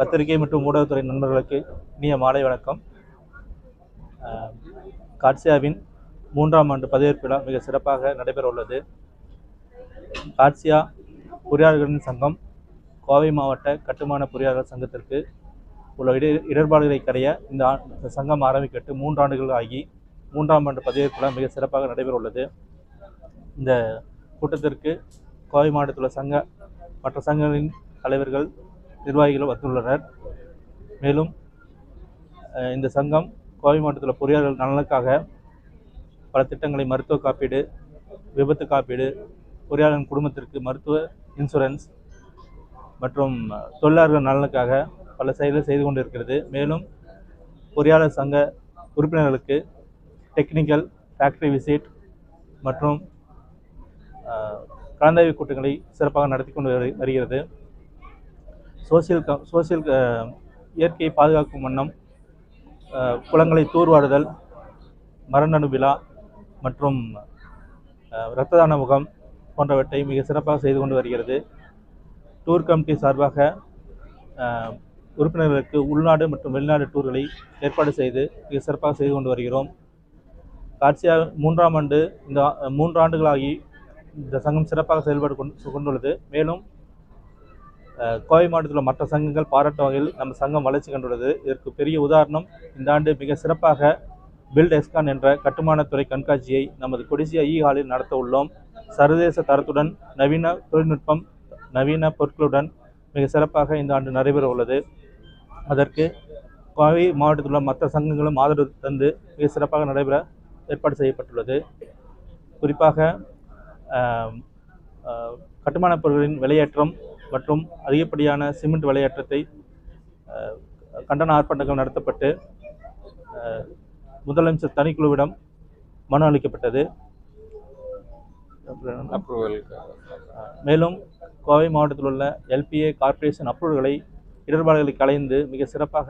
பத்திரிகை மற்றும் ஊடகத்துறை நண்பர்களுக்கு இனிய மாலை வணக்கம். காட்சியாவின் மூன்றாம் ஆண்டு பதவியேற்பு விழா மிக சிறப்பாக நடைபெற உள்ளது. காட்சியா பொறியாளர்களின் சங்கம் கோவை மாவட்ட கட்டுமான பொறியாளர் சங்கத்திற்கு உள்ள இடர் இடர்பாடுகளை கரைய இந்த இந்த சங்கம் ஆரம்பிக்கட்டு மூன்றாண்டுகள் ஆகி மூன்றாம் ஆண்டு பதவியேற்பு விழா மிக சிறப்பாக நடைபெற உள்ளது. இந்த கூட்டத்திற்கு கோவை மாவட்டத்தில் உள்ள சங்க மற்ற சங்கங்களின் தலைவர்கள் நிர்வாகிகள் வந்துள்ளனர் மேலும் இந்த சங்கம் கோவை மாவட்டத்தில் பொறியாளர்கள் நலனுக்காக பல திட்டங்களை மருத்துவ காப்பீடு விபத்து காப்பீடு பொறியாளரின் குடும்பத்திற்கு மருத்துவ இன்சூரன்ஸ் மற்றும் தொழிலாளர்கள் நலனுக்காக பல செயல்கள் செய்து கொண்டிருக்கிறது. மேலும் பொறியாளர் சங்க உறுப்பினர்களுக்கு டெக்னிக்கல் ஃபேக்டரி விசிட் மற்றும் கலந்தாய்வு கூட்டங்களை சிறப்பாக நடத்தி கொண்டு வரு- வருகிறது. சோசியல் க சோசியல் அஹ், இயற்கையை பாதுகாக்கும் வண்ணம் குளங்களை தூர்வாடுதல் மரநடு விழா மற்றும் அஹ், இரத்த தான முகாம் போன்றவற்றை மிக சிறப்பாக செய்து கொண்டு வருகிறது. டூர் கமிட்டி சார்பாக உறுப்பினர்களுக்கு உள்நாடு மற்றும் வெளிநாடு டூர்களை ஏற்பாடு செய்து மிக சிறப்பாக செய்து கொண்டு வருகிறோம். காட்சியா மூன்றாம் ஆண்டு இந்த ஆ- மூன்று ஆண்டுகளாகி இந்த சங்கம் சிறப்பாக செயல்பாடு கொண்டு கொண்டுள்ளது. மேலும் கோவை மாவட்டத்தில் மற்ற சங்கங்கள் பாராட்டும் வகையில் நம்ம சங்கம் வளர்ச்சி கண்டுள்ளது. இதற்கு பெரிய உதாரணம் இந்த ஆண்டு மிக சிறப்பாக பில்ட் எஸ்கான் என்ற கட்டுமானத்துறை கண்காட்சியை நமது கொடிசியா e இ ஹாலில் நடத்த உள்ளோம். சர்வதேச தரத்துடன் நவீன தொழில்நுட்பம் நவீன பொருட்களுடன் மிக சிறப்பாக இந்த ஆண்டு நடைபெற உள்ளது. அதற்கு கோவை மாவட்டத்தில் உள்ள மற்ற சங்கங்களும் ஆதரவு தந்து மிக சிறப்பாக நடைபெற ஏற்பாடு செய்யப்பட்டுள்ளது. குறிப்பாக கட்டுமானப் பொருட்களின் விலையேற்றம் மற்றும் அதிகப்படியான சிமெண்ட் விலையேற்றத்தை ஆ, கண்டன ஆர்ப்பாட்டங்கள் நடத்தப்பட்டு முதலமைச்சர் தனிக்குழுவிடம் மனு அளிக்கப்பட்டது. மேலும் கோவை மாவட்டத்தில் உள்ள எல்பிஏ கார்ப்பரேஷன் அப்ரூவல்களை இடர்பாடுகளை களைந்து மிக சிறப்பாக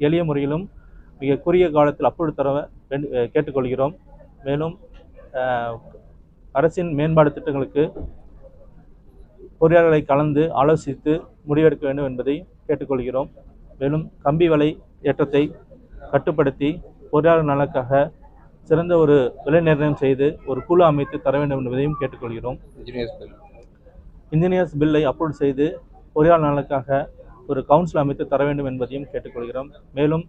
எளிய முறையிலும் மிக குறுகிய காலத்தில் அப்ரூவல் தர கேட்டுக்கொள்கிறோம். மேலும் அரசின் மேம்பாடு திட்டங்களுக்கு பொறியாளர்களை கலந்து ஆலோசித்து முடிவெடுக்க வேண்டும் என்பதை கேட்டுக்கொள்கிறோம். மேலும் கம்பி விலை ஏற்றத்தை கட்டுப்படுத்தி பொறியாளர் நலனுக்காக சிறந்த ஒரு விலை நிர்ணயம் செய்து ஒரு குழு அமைத்து தர வேண்டும் என்பதையும் கேட்டுக்கொள்கிறோம். இன்ஜினியர்ஸ் பில் இன்ஜினியர்ஸ் பில்லை அப்ரூவ் செய்து பொறியாளர் நலனுக்காக ஒரு கவுன்சில் அமைத்து தர வேண்டும் என்பதையும் கேட்டுக்கொள்கிறோம். மேலும்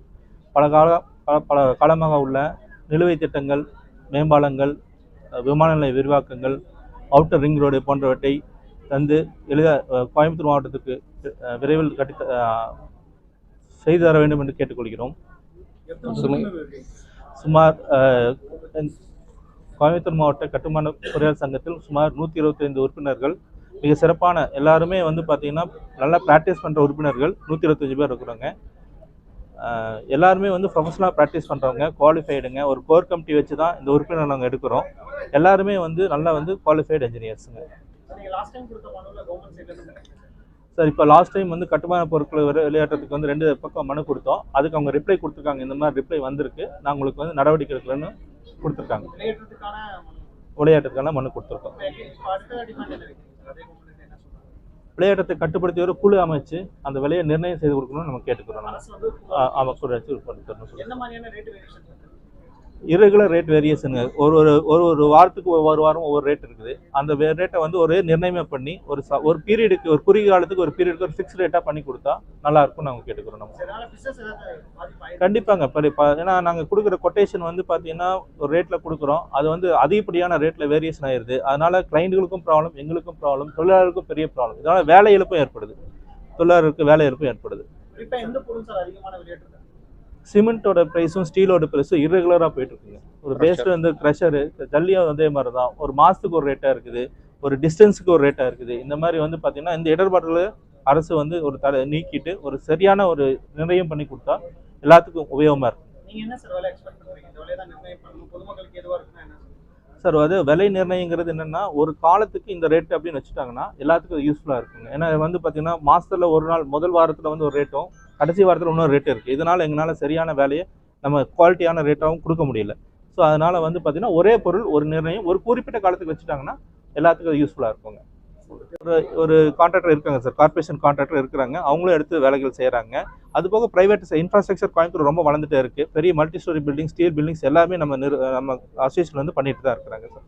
பல கால பல- பல காலமாக உள்ள நிலுவைத் திட்டங்கள் மேம்பாலங்கள் விமான நிலைய விரிவாக்கங்கள் அவுட்டர் ரிங் ரோடு போன்றவற்றை தந்து எளித கோயம்புத்தூர் மாவட்டத்துக்கு விரைவில் கட்டி செய்து தர வேண்டும் என்று கேட்டுக்கொள்கிறோம். சுமை. சுமார் கோயம்புத்தூர் மாவட்ட கட்டுமான பொறியாளர் சங்கத்தில் சுமார் நூற்றி இருபத்தைந்து உறுப்பினர்கள் மிக சிறப்பான எல்லாருமே வந்து பார்த்தீங்கன்னா நல்லா ப்ராக்டிஸ் பண்ணுற உறுப்பினர்கள் நூற்றி இருபத்தஞ்சு பேர் இருக்கிறாங்க. எல்லாருமே வந்து ப்ரொஃபஷனலாக ப்ராக்டிஸ் பண்ணுறவங்க குவாலிஃபைடுங்க ஒரு கோர் கமிட்டி வச்சு தான் இந்த உறுப்பினர் நாங்கள் எடுக்கிறோம். எல்லாருமே வந்து நல்லா வந்து குவாலிஃபைடு என்ஜினியர்ஸுங்க சார் இப்போ லாஸ்ட் டைம் வந்து கட்டுமான பொருட்களை விளையாட்டுறதுக்கு வந்து ரெண்டு பக்கம் மனு கொடுத்தோம். அதுக்கு அவங்க ரிப்ளை கொடுத்துருக்காங்க. இந்த மாதிரி ரிப்ளை வந்திருக்கு. நான் உங்களுக்கு வந்து நடவடிக்கை எடுக்கலன்னு கொடுத்துருக்காங்க. விளையாட்டுக்கான மனு கொடுத்துருக்கோம். விளையாட்டத்தை கட்டுப்படுத்தி ஒரு குழு அமைச்சு அந்த விலையை நிர்ணயம் செய்து கொடுக்கணும்னு நம்ம கேட்டுக்கிறோம். நம்ம ஆ- irregular ரேட் வேரியேஷனுங்க ஒரு ஒரு ஒரு ஒரு வாரத்துக்கு ஒவ்வொரு வாரம் ஒவ்வொரு ரேட் இருக்குது. அந்த ரேட்டை வந்து ஒரு நிர்ணயம் பண்ணி ஒரு ச- ஒரு பீரியடுக்கு ஒரு குறுகிய காலத்துக்கு ஒரு பீரியடுக்கு ஒரு ஃபிக்ஸ் ரேட்டாக பண்ணி கொடுத்தா நல்லா இருக்கும்னு நாங்கள் கேட்டுக்கிறோம் நம்ம. கண்டிப்பாங்க. இப்போ ஏன்னா நாங்கள் கொடுக்குற கொட்டேஷன் வந்து பார்த்தீங்கன்னா ஒரு ரேட்டில் கொடுக்குறோம். அது வந்து அதிகப்படியான ரேட்டில் வேரியேஷன் ஆயிருது. அதனால கிளைண்ட்டுகளுக்கும் ப்ராப்ளம் எங்களுக்கும் ப்ராப்ளம் தொழிலாளருக்கும் பெரிய ப்ராப்ளம் இதனால வேலை இழப்பும் ஏற்படுது. தொழிலாளருக்கு வேலை இழப்பும் ஏற்படுது. சிமெண்ட்டோட ப்ரைஸும் ஸ்டீலோட ப்ரைஸும் இரெகுலராக போயிட்டு இருக்குங்க ஒரு பேஸ்ட் வந்து க்ரஷரு ஜல்லியும் அதே மாதிரி தான் ஒரு மாதத்துக்கு ஒரு ரேட்டாக இருக்குது. ஒரு டிஸ்டன்ஸுக்கு ஒரு ரேட்டாக இருக்குது. இந்த மாதிரி வந்து பார்த்தீங்கன்னா இந்த இடர்பாடுகளை அரசு வந்து ஒரு தடை நீக்கிட்டு ஒரு சரியான ஒரு நிர்ணயம் பண்ணி கொடுத்தா எல்லாத்துக்கும் உபயோகமாக இருக்கும். நீங்க என்ன சார் அது விலை நிர்ணயங்கிறது என்னன்னா ஒரு காலத்துக்கு இந்த ரேட் அப்படின்னு வச்சுட்டாங்கன்னா எல்லாத்துக்கும் யூஸ்ஃபுல்லாக இருக்குங்க. ஏன்னா வந்து பார்த்தீங்கன்னா மாசத்துல ஒரு நாள் முதல் வாரத்தில் வந்து ஒரு ரேட்டும் கடைசி வாரத்தில் இன்னொரு ரேட் இருக்குது இதனால் எங்களால் சரியான வேலையை நம்ம குவாலிட்டியான ரேட்டாகவும் கொடுக்க முடியல. ஸோ அதனால் வந்து பார்த்திங்கன்னா ஒரே பொருள் ஒரு நிர்ணயம் ஒரு குறிப்பிட்ட காலத்துக்கு வச்சுட்டாங்கன்னா எல்லாத்துக்கும் யூஸ்ஃபுல்லாக இருக்குங்க. ஒரு ஒரு கான்ட்ராக்டர் இருக்காங்க சார் கார்ப்பரேஷன் கான்ட்ராக்டர் இருக்கிறாங்க. அவங்களும் எடுத்து வேலைகள் செய்கிறாங்க அது போக ப்ரைவேட் இன்ஃப்ராஸ்ட்ரக்சர் கோயம்புத்தூர் ரொம்ப வளர்ந்துட்டே இருக்குது பெரிய multi storey building steel buildings எல்லாமே நம்ம நிறு நம்ம அசோசியேஷன் வந்து பண்ணிட்டு தான் இருக்கிறாங்க சார்